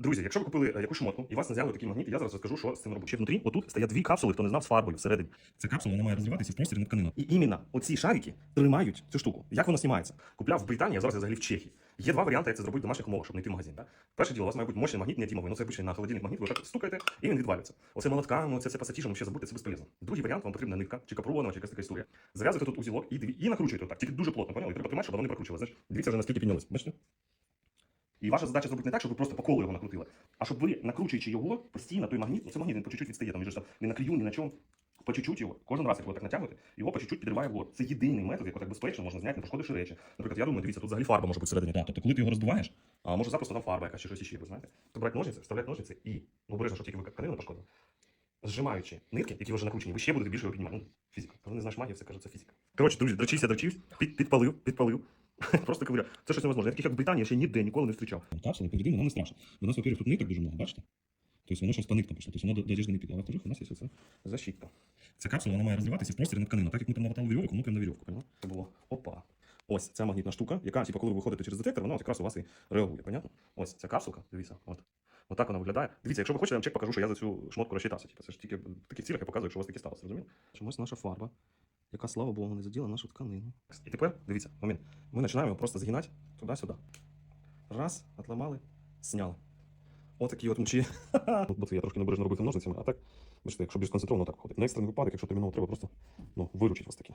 Друзі, якщо ви купили е, якусь шмотку і вас не взяли такі магніти, я зараз розкажу, що з цим робити. Ще внутрі, отут стоять дві капсули, хто не знав з фарбою всередині. Ця капсула вона має розриватися в простір на тканину. І іменно оці шарики тримають цю штуку. Як воно знімається? Купляв в Британії, а зараз я взагалі в Чехії. Є два варіанти, як це зробити в домашніх умовах, щоб не йти в магазин. Так? Перше діло, у вас має бути мощний магніт не неодімовий. Ну це обичний на холодильник магніт, ви так стукаєте, і він відвалюється. Оце молотками, це все пасатіжем, ще забудьте, це безполезно. Другий варіант, вам потрібна нитка, чи капронована, чи якась така історія. Зав'язуєте тут узілок і, і накручуєте так, тільки дуже плотно, поняли? І Треба тримати, щоб воно не прокручувалося. Знаєш, дивіться вже наскільки піднялось. Бачите? І ваша задача зробити не так, щоб ви просто по колу його накрутили, а щоб ви, накручуючи його, постійно той магніт, ну це магніт, він по чуть-чуть відстає, там він же не на краю, ні на чому. По чуть-чуть його, кожен раз, як ви так натягуєте, його по чуть-чуть підриває вгору. Це єдиний метод, який так безпечно можна зняти, не пошкодивши речі. Наприклад, я думаю, дивіться, тут взагалі фарба може бути всередині. Так, тобто, коли ти його роздуваєш, а може запросто там фарба якась чи щось іще, ви знаєте. То брати ножниці, вставляти ножниці і, ну обережно, щоб тільки ви тканину не пошкодили. Зжимаючи нитки, які вже накручені, ви ще будете більше його піднімати. Ну, фізика. Коли не знаєш магію, все кажуть, це фізика. Коротше, друзі, дрочився, дрочив, під, підпалив, підпалив. Просто ковиря. Це щось невозможно. Я таких, як в Британії, ще ніде ніколи не зустрічав. Капсули, повідомлено, нам не страшно. У нас, во-первых, тут ниток дуже много, бачите? Тобто воно щось по ниткам пішло, тобто воно до, одежди не піде. А во-вторых, у нас є оце защитка. Ця капсула вона має розвиватися в простір на тканину. Так як ми там намотали вірьовку, ну прямо на вірьовку, поняла? Це було опа. Ось ця магнітна штука, яка, типу, коли ви виходите через детектор, вона от якраз у вас і реагує, понятно? Ось ця капсулка, дивіться, от. Отак вона виглядає. Дивіться, якщо ви хочете, я вам чек покажу, що я за цю шмотку розчитався. Типу, це ж тільки в таких цілях я показую, якщо у вас таке сталося, розумієте? Чомусь наша фарба, яка, слава Богу, не заділа нашу тканину. І тепер, дивіться, момент. Ми починаємо просто згинати туди-сюди. Раз, отламали, зняли. Отакі от мчі. Бо це я трошки небережно робив ножницями, а так, бачите, якщо більш концентровано так виходить. На екстрений випадок, якщо терміново треба, просто ну, виручить вас таки.